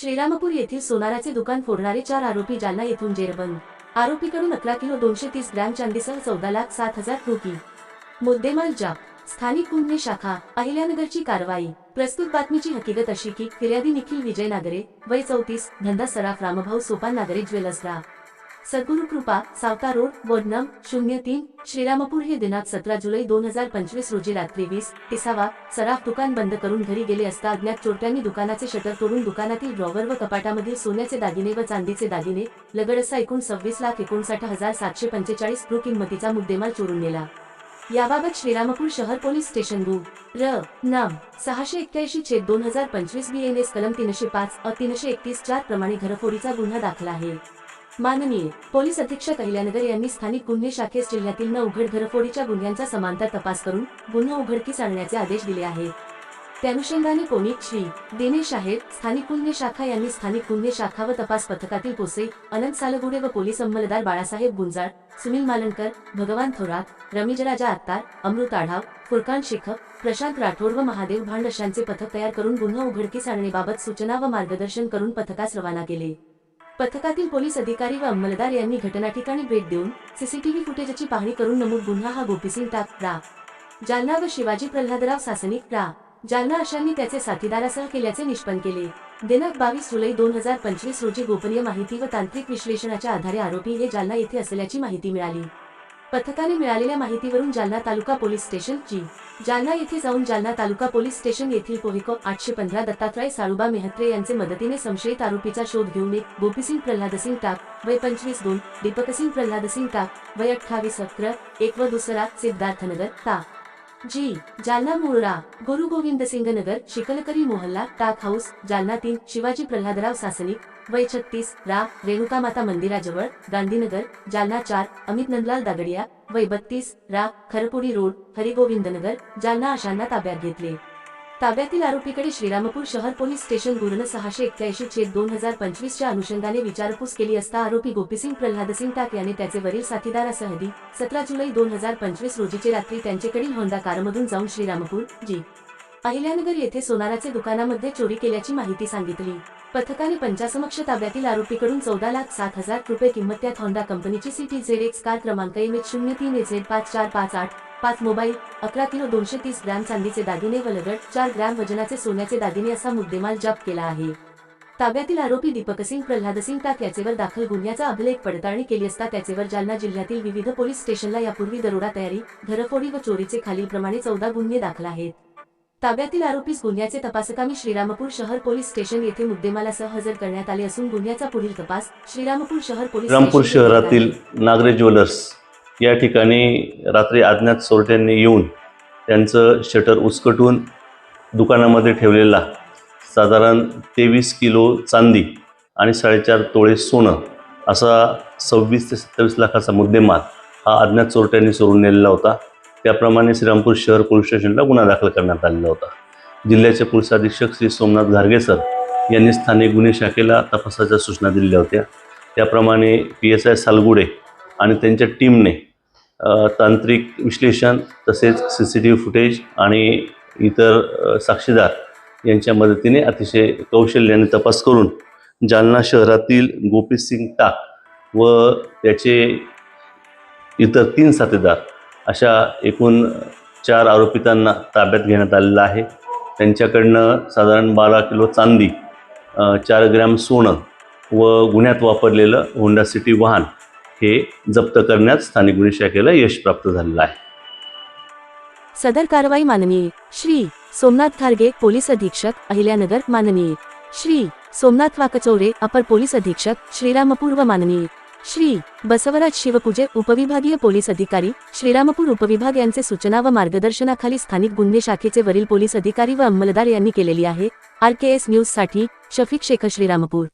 श्रीरामपूर येथील सोनाराचे दुकान फोडणारे चार आरोपी जालना येथून जेरबंद. आरोपीकडून अकरा किलो दोनशे तीस ग्रॅम चांदीसह चौदा लाख सात हजार रुपये मुद्देमाल जाप स्थानिक गुन्हे शाखा. अहिल्यानगरची कारवाई. प्रस्तुत बातमीची हकीकत अशी की फिर्यादी निखिल विजय नागरे वय चौतीस धंदा सराफ रामभाऊ सोपान नागरे ज्वेलर्सरा सद्गुरु कृपा सावता रोड वडनम शून्य तीन श्रीरामपूर हे दिनांक सतरा जुलै दोन हजार पंचवीस रोजी रात्री वीस तिसावा सराफ दुकान बंद करून घरी गेले असता अज्ञात चोरट्यांनी दुकानाचे शटर तोडून दुकानातील ड्रॉवर व कपाटामधील सोन्याचे दागिने व चांदीचे दागिने लगड असा एकूण सव्वीस लाख एकोणसाठ हजार सातशे पंचेचाळीस रु किंमतीचा मुद्देमाल चोरून नेला. याबाबत श्रीरामपूर शहर पोलीस स्टेशन बु र. नाम सहाशे एक्क्याऐंशी छेद दोन हजार पंचवीस बी एन एस कलम तीनशे पाच अ तीनशे एकतीस चार प्रमाणे घरफोडीचा गुन्हा दाखल आहे. माननीय पोलीस अधीक्षक अहिल्यानगर यांनी स्थानिक गुन्हे शाखेस जिल्ह्यातील न उघड घरफोडीच्या गुन्ह्यांचा समांतर तपास करून गुन्हा उघडकीस आणण्याचे आदेश दिले आहे. त्यानुषंगाने पोलीस श्री. दिनेश आहेत स्थानिक गुन्हे शाखा यांनी स्थानिक गुन्हे शाखा व तपास पथकातील पोसे अनंत सालगुडे व पोलीस अंमलदार बाळासाहेब गुंजाळ सुनील मालणकर भगवान थोरात रमीजराजा आत्तार अमृत आढाव फुरकान शेखप प्रशांत राठोड व महादेव भांड अशांचे पथक तयार करून गुन्हा उघडकीस आणण्याबाबत सूचना व मार्गदर्शन करून पथकास रवाना केले. पथकातील पोलीस अधिकारी व अंमलदार यांनी घटना ठिकाणी भेट देऊन सीसीटीव्ही फुटेजची पाहणी करून नमूद गुन्हा हा गोपीसिंग टाक रा. जालना व शिवाजी प्रल्हादराव सासनिक रा. जालना अशांनी त्याचे साथीदारासह केल्याचे निष्पन्न केले. दिनांक बावीस जुलै दोन हजार पंचवीस रोजी गोपनीय माहिती व तांत्रिक विश्लेषणाच्या आधारे आरोपी हे जालना येथे असल्याची माहिती मिळाली. पथकाने मिळालेल्या माहितीवरून जालना तालुका पोलीस स्टेशन जी. जालना येथे जाऊन जालना तालुका पोलीस स्टेशन येथील पोहेको आठशे पंधरा दत्तात्रय साळुबा मेहत्रे यांचे मदतीने संशयित आरोपीचा शोध घेऊन एक गोपीसिंग प्रल्हादसिंग टाक वय पंचवीस दोन दीपकसिंग प्रल्हादसिंग टाक वय अठ्ठावीस अकरा एक व दुसरा सिद्धार्थनगर ता. जी जालना मुळरा गुरु गोविंद सिंग नगर शिकलकरी मोहल्ला टाक हाऊस जालना तीन शिवाजी प्रल्हादराव सासनी वय छत्तीस रा रेणुका माता मंदिराजवळ गांधीनगर जालना चार अमित नंदलाल दागडिया वय बत्तीस रा खरपुडी रोड हरिगोविंदनगर जालना अशांना ताब्यात घेतले. ताब्यातील आरोपीकडे श्रीरामपूर शहर पोलीस स्टेशन गुरुनं सहाशे एक्क्याऐंशी छेद दोन हजार पंचवीसच्या अनुषंगाने विचारपूस केली असता आरोपी गोपीसिंग प्रल्हादसिंग टाक याने त्याचे वरील साथीदारासह दी सतरा जुलै दोन हजार पंचवीस रोजीचे रात्री त्यांच्याकडील होंडा कारमधून जाऊन श्रीरामपूर जी. अहिल्यानगर येथे सोनाराचे दुकानामध्ये चोरी केल्याची माहिती सांगितली. पथकाने पंचासमक्ष ताब्यातील आरोपीकडून चौदा लाख सात हजार रुपये किंमत त्यात होंडा कंपनीची सिटी झेड एक्स कार क्रमांक एम एच शून्य तीन झेड पाच चार पाच आठ पाच मोबाईल अकरा किलो दोनशे तीस ग्रॅम चांदीचे दागिने व लगड चार ग्रॅम वजनाचे सोन्याचे दागिने असा मुद्देमाल जप्त केला आहे. ताब्यातील आरोपी दीपकसिंग प्रल्हादसिंग टाक याचेवर दाखल गुन्ह्याचा अभिलेख पडताळणी केली असता त्याचेवर जालना जिल्ह्यातील विविध पोलीस स्टेशनला यापूर्वी दरोडा तयारी घरफोडी व चोरीचे खालीलप्रमाणे चौदा गुन्हे दाखल आहेत. ताब्यातील आरोपीस गुन्ह्याचे तपासकामी श्रीरामपूर शहर पोलीस स्टेशन येथे मुद्देमालासह हजर करण्यात आले असून गुन्ह्याचा पुढील तपास श्रीरामपूर शहर पोलीस रामपूर शहरातील नागरे ज्वेलर्स या ठिकाणी रात्री अज्ञात चोरट्यांनी येऊन त्यांचं शटर उचकटून दुकानामध्ये ठेवलेला साधारण तेवीस किलो चांदी आणि साडेचार तोळे सोनं असा सव्वीस ते सत्तावीस लाखाचा मुद्देमाल हा अज्ञात चोरट्यांनी चोरून नेलेला होता. त्याप्रमाणे श्रीरामपूर शहर पोलीस स्टेशनला गुन्हा दाखल करण्यात आलेला होता. जिल्ह्याचे पोलीस अधीक्षक श्री सोमनाथ घारगेसर यांनी स्थानिक गुन्हे शाखेला तपासाच्या सूचना दिलेल्या होत्या. त्याप्रमाणे पी एस आय सालगुडे आणि त्यांच्या टीमने तांत्रिक विश्लेषण तसेच C C T V footage आणि इतर साक्षीदार यांच्या मदतीने अतिशय कौशल्याने तपास करून जालना शहरातील गोपीसिंग टाक व त्याचे इतर तीन साथीदार अशा एकूण चार आरोपितांना ताब्यात घेण्यात आलेलं आहे. त्यांच्याकडनं साधारण बारा किलो चांदी चार ग्रॅम सोनं व गुन्ह्यात वापरलेलं होंडा सिटी वाहन हे जप्त करण्यात स्थानिक गुन्हे शाखेला यश प्राप्त झालेलं आहे. सदर कारवाई माननीय श्री सोमनाथ खारगे पोलीस अधीक्षक अहिल्यानगर माननीय श्री सोमनाथ वाकचौरे अपर पोलीस अधीक्षक श्रीरामपूर व माननीय श्री बसवराज शिवपूजे उपविभागीय पोलीस अधिकारी श्रीरामपूर उपविभाग यांचे सूचना व मार्गदर्शनाखाली स्थानिक गुन्हे शाखेचे वरील पोलीस अधिकारी व अंमलदार यांनी केलेली आहे. आर के एस न्यूजसाठी शफिक शेख श्रीरामपूर.